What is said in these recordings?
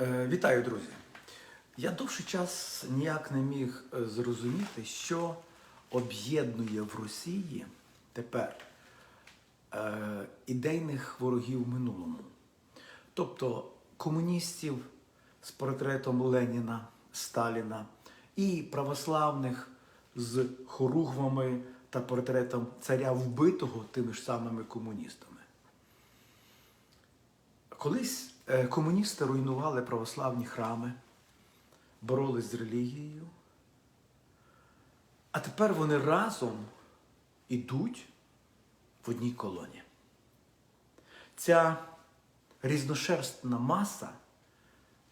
Е, Вітаю, друзі! Я довший час ніяк не міг е, зрозуміти, що об'єднує в Росії тепер е, ідейних ворогів в минулому. Тобто комуністів з портретом Леніна, Сталіна і православних з хоругвами та портретом царя вбитого тими ж самими комуністами. Колись е, комуністи руйнували православні храми, боролись з релігією, а тепер вони разом ідуть в одній колоні. Ця різношерстна маса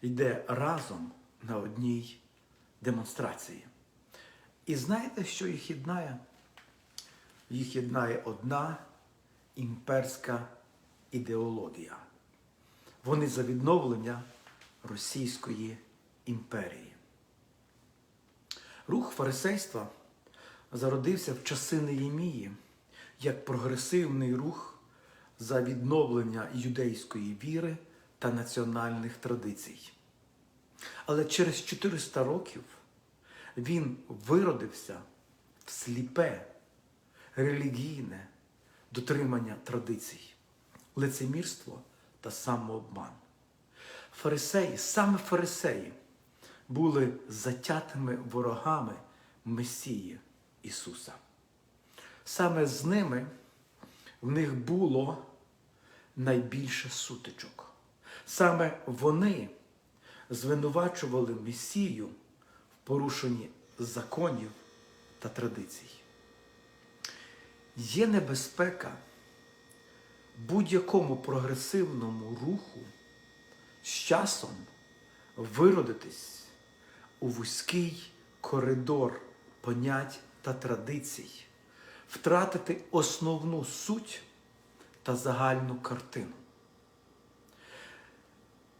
йде разом на одній демонстрації. І знаєте, що їх єднає? Їх єднає одна імперська ідеологія. Вони за відновлення Російської імперії. Рух фарисейства зародився в часи Неємії як прогресивний рух за відновлення юдейської віри та національних традицій. Але через 400 років він виродився в сліпе, релігійне дотримання традицій, лицемірство та самообман. Фарисеї, саме фарисеї, були затятими ворогами Месії Ісуса. Саме з ними в них було найбільше сутичок. Саме вони звинувачували Месію в порушенні законів та традицій. Є небезпека будь-якому прогресивному руху з часом виродитись у вузький коридор понять та традицій, втратити основну суть та загальну картину,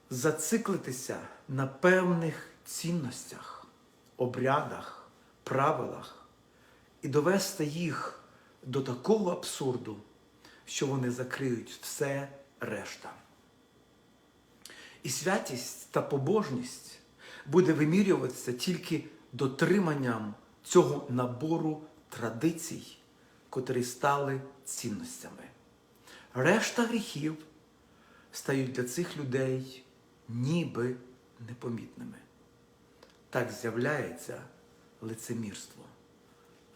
зациклитися на певних цінностях, обрядах, правилах і довести їх до такого абсурду що вони закриють все решта. І святість та побожність буде вимірюватися тільки дотриманням цього набору традицій, котрі стали цінностями. Решта гріхів стають для цих людей ніби непомітними. Так з'являється лицемірство,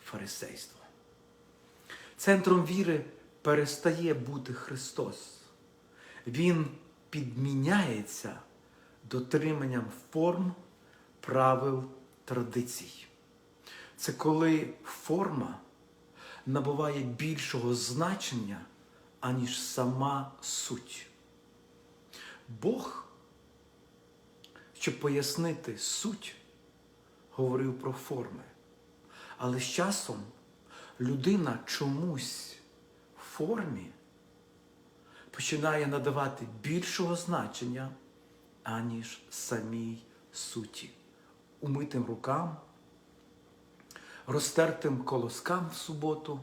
фарисейство. Центром віри перестає бути Христос. Він підміняється дотриманням форм, правил, традицій. Це коли форма набуває більшого значення, аніж сама суть. Бог, щоб пояснити суть, говорив про форми. Але з часом людина чомусь формі починає надавати більшого значення, аніж самій суті, умитим рукам, розтертим колоскам в суботу,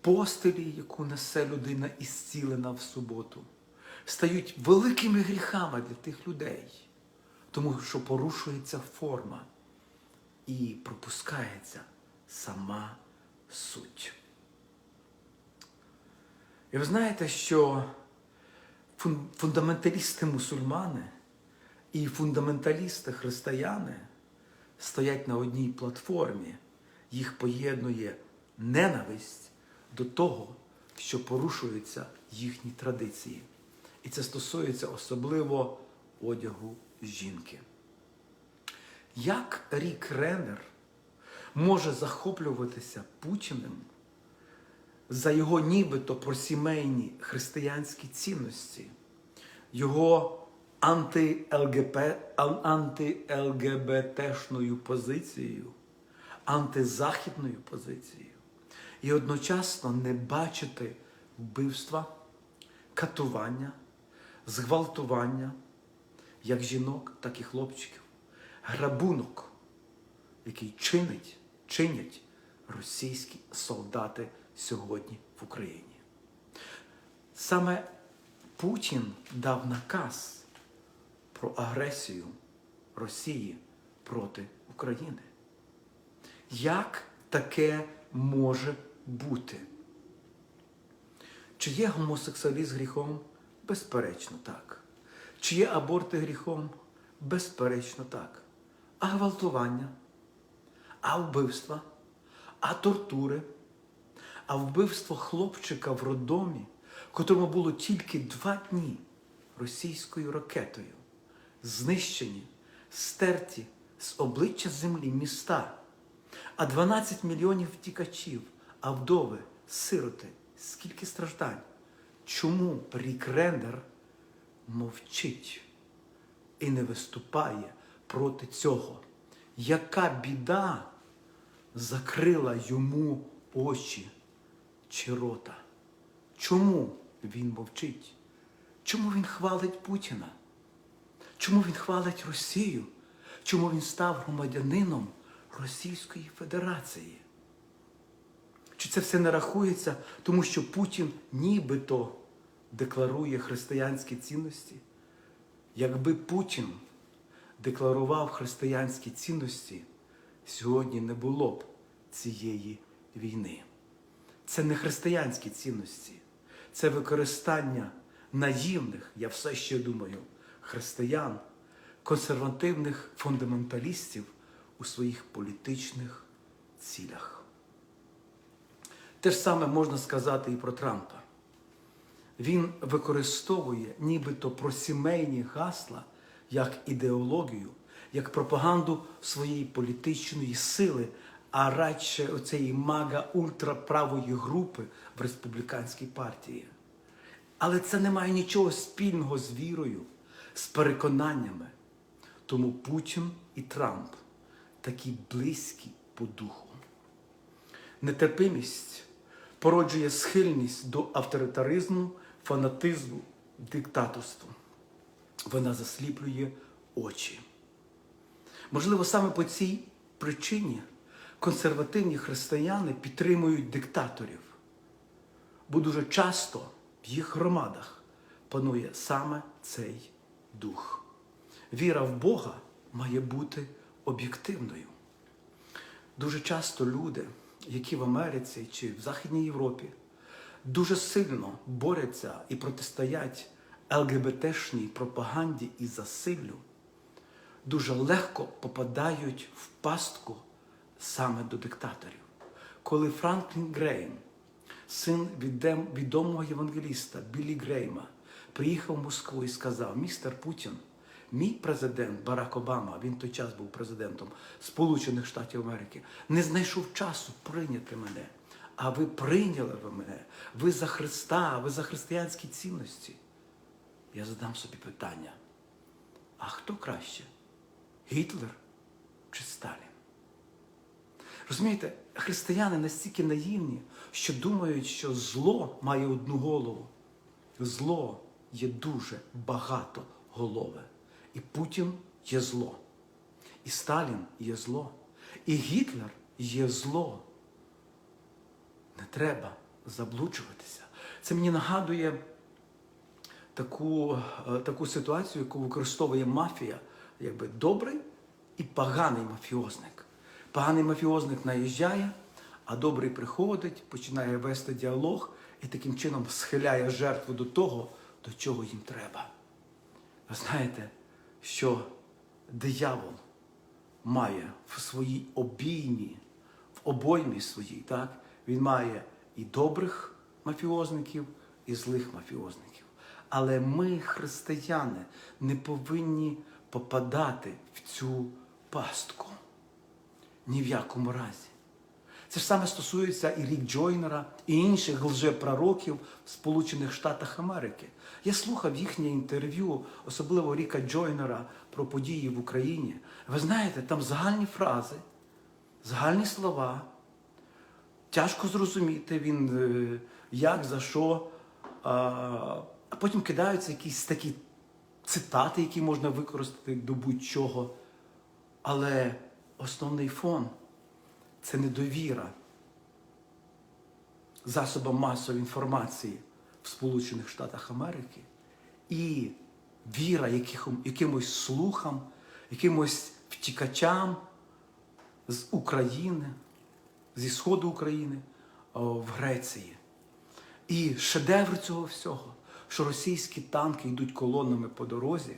постелі, яку несе людина ісцілена в суботу, стають великими гріхами для тих людей, тому що порушується форма і пропускається сама суть. І ви знаєте, що фундаменталісти мусульмани і фундаменталісти християни стоять на одній платформі, їх поєднує ненависть до того, що порушуються їхні традиції. І це стосується особливо одягу жінки. Як Рік Реннер може захоплюватися Путіним? За його нібито просімейні християнські цінності, його анти-ЛГБТшною позицією, антизахідною позицією, і одночасно не бачити вбивства, катування, зґвалтування як жінок, так і хлопчиків, грабунок, який чинить, чинять російські солдати сьогодні в Україні. Саме Путін дав наказ про агресію Росії проти України. Як таке може бути? Чи є гомосексуалізм гріхом? Безперечно, так. Чи є аборти гріхом? Безперечно, так. А гвалтування, а вбивства, а тортури, а вбивство хлопчика в роддомі, котрому було тільки два дні російською ракетою, знищені, стерті з обличчя землі міста, а 12 мільйонів втікачів, а вдови, сироти, скільки страждань. Чому Рік Рендер мовчить і не виступає проти цього? Яка біда закрила йому очі чи рота? Чому він мовчить? Чому він хвалить Путіна? Чому він хвалить Росію? Чому він став громадянином Російської Федерації? Чи це все не рахується, тому що Путін нібито декларує християнські цінності? Якби Путін декларував християнські цінності, сьогодні не було б цієї війни. Це не християнські цінності, це використання наївних, я все ще думаю, християн, консервативних фундаменталістів у своїх політичних цілях. Те ж саме можна сказати і про Трампа. Він використовує нібито про сімейні гасла як ідеологію, як пропаганду своєї політичної сили, а радше оцеї мага ультраправої групи в республіканській партії. Але це не має нічого спільного з вірою, з переконаннями. Тому Путін і Трамп такі близькі по духу. Нетерпимість породжує схильність до авторитаризму, фанатизму, диктаторству. Вона засліплює очі. Можливо, саме по цій причині консервативні християни підтримують диктаторів, бо дуже часто в їх громадах панує саме цей дух. Віра в Бога має бути об'єктивною. Дуже часто люди, які в Америці чи в Західній Європі, дуже сильно борються і протистоять ЛГБТшній пропаганді і засиллю, дуже легко попадають в пастку саме до диктаторів. Коли Франклін Грейм, син відомого євангеліста Біллі Грейма, приїхав в Москву і сказав: містер Путін, мій президент Барак Обама, він той час був президентом Сполучених Штатів Америки, не знайшов часу прийняти мене. А ви прийняли ви мене, ви за Христа, ви за християнські цінності. Я задам собі питання: а хто краще? Гітлер чи Сталін? Розумієте, християни настільки наївні, що думають, що зло має одну голову. Зло є дуже багато голове. І Путін є зло. І Сталін є зло. І Гітлер є зло. Не треба заблуджуватися. Це мені нагадує таку, е, таку ситуацію, яку використовує мафія, якби добрий і поганий мафіозник. Поганий мафіозник наїжджає, а добрий приходить, починає вести діалог і таким чином схиляє жертву до того, до чого їм треба. Ви знаєте, що диявол має в своїй обіймі, в обоймі своїй, так? він має і добрих мафіозників, і злих мафіозників. Але ми, християни, не повинні попадати в цю пастку. Ні в якому разі. Це ж саме стосується і Рік Джойнера, і інших лжепророків в Сполучених Штатах Америки. Я слухав їхнє інтерв'ю, особливо Ріка Джойнера, про події в Україні. Ви знаєте, там загальні фрази, загальні слова. Тяжко зрозуміти він, е, як, за що. А потім кидаються якісь такі цитати, які можна використати до будь-чого. Але основний фон це недовіра засобам масової інформації в Сполучених Штатах Америки і віра якимось слухам, якимось втікачам з України, зі сходу України в Греції. І шедевр цього всього, що російські танки йдуть колонами по дорозі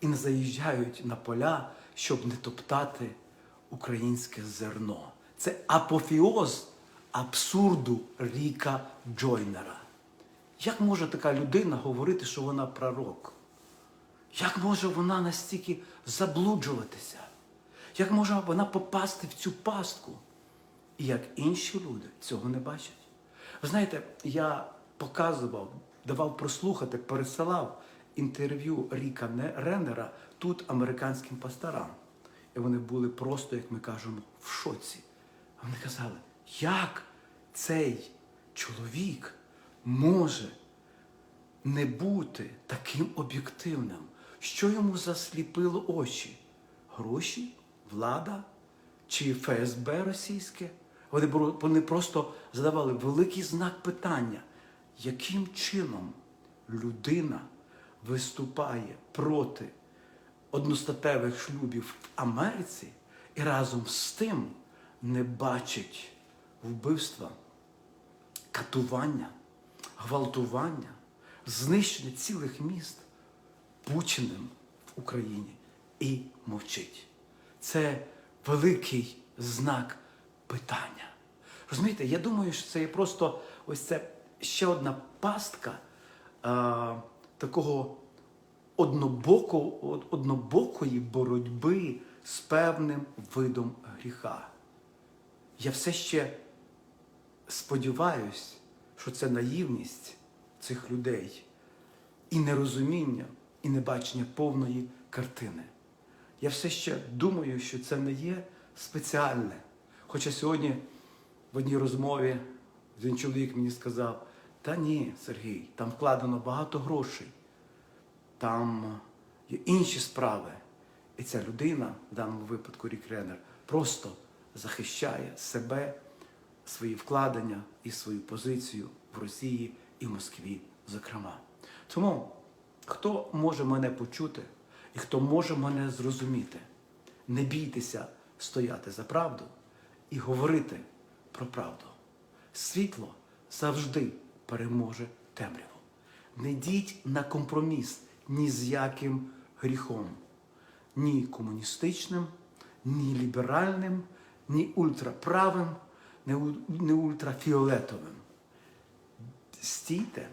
і не заїжджають на поля, щоб не топтати українське зерно. Це апофіоз абсурду Ріка Джойнера. Як може така людина говорити, що вона пророк? Як може вона настільки заблуджуватися? Як може вона попасти в цю пастку? І як інші люди цього не бачать. Ви знаєте, я показував, давав прослухати, пересилав інтерв'ю Ріка Не- Реннера тут американським пасторам. І вони були просто, як ми кажемо, в шоці. Вони казали, як цей чоловік може не бути таким об'єктивним, що йому засліпило очі? Гроші, влада чи ФСБ російське? Вони, просто задавали великий знак питання, яким чином людина виступає проти одностатевих шлюбів в Америці і разом з тим не бачить вбивства, катування, гвалтування, знищення цілих міст Путіним в Україні і мовчить. Це великий знак питання. Розумієте, я думаю, що це є просто ось це ще одна пастка а, такого однобоко, однобокої боротьби з певним видом гріха. Я все ще сподіваюсь, що це наївність цих людей і нерозуміння, і небачення повної картини. Я все ще думаю, що це не є спеціальне. Хоча сьогодні в одній розмові один чоловік мені сказав: та ні, Сергій, там вкладено багато грошей, там є інші справи. І ця людина, в даному випадку Рік Ренер, просто захищає себе, свої вкладення і свою позицію в Росії і в Москві, зокрема. Тому, хто може мене почути і хто може мене зрозуміти, не бійтеся стояти за правду і говорити про правду. Світло завжди переможе темряву. Не йдіть на компроміс ні з яким гріхом, ні комуністичним, ні ліберальним, ні ультраправим, ні ультрафіолетовим. Стійте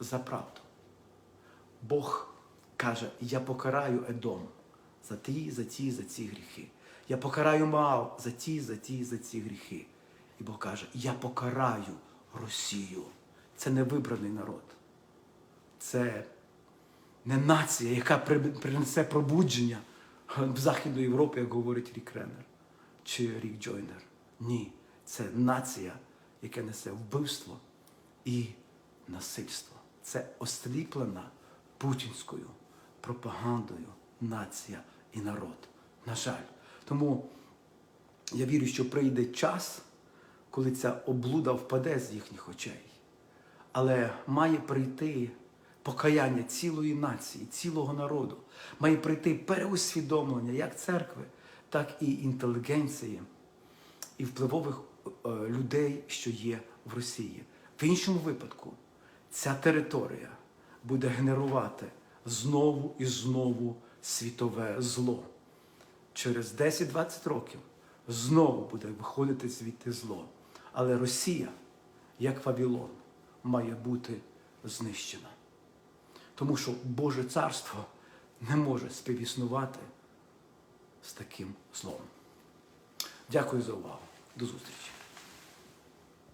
за правду. Бог каже, я покараю Едом за ті, за ті, за ці гріхи. Я покараю Маав за ті, за ті, за ці гріхи. І Бог каже, я покараю Росію. Це не вибраний народ. Це не нація, яка принесе пробудження в Західну Європу, як говорить Рік Реннер чи Рік Джойнер. Ні, це нація, яка несе вбивство і насильство. Це осліплена путінською пропагандою нація і народ. На жаль. Тому я вірю, що прийде час, коли ця облуда впаде з їхніх очей. Але має прийти покаяння цілої нації, цілого народу. Має прийти переусвідомлення як церкви, так і інтелігенції і впливових е, людей, що є в Росії. В іншому випадку ця територія буде генерувати знову і знову світове зло. Через 10-20 років знову буде виходити звідти зло. Але Росія, як Вавилон, має бути знищена. Тому що Боже царство не може співіснувати з таким злом. Дякую за увагу. До зустрічі.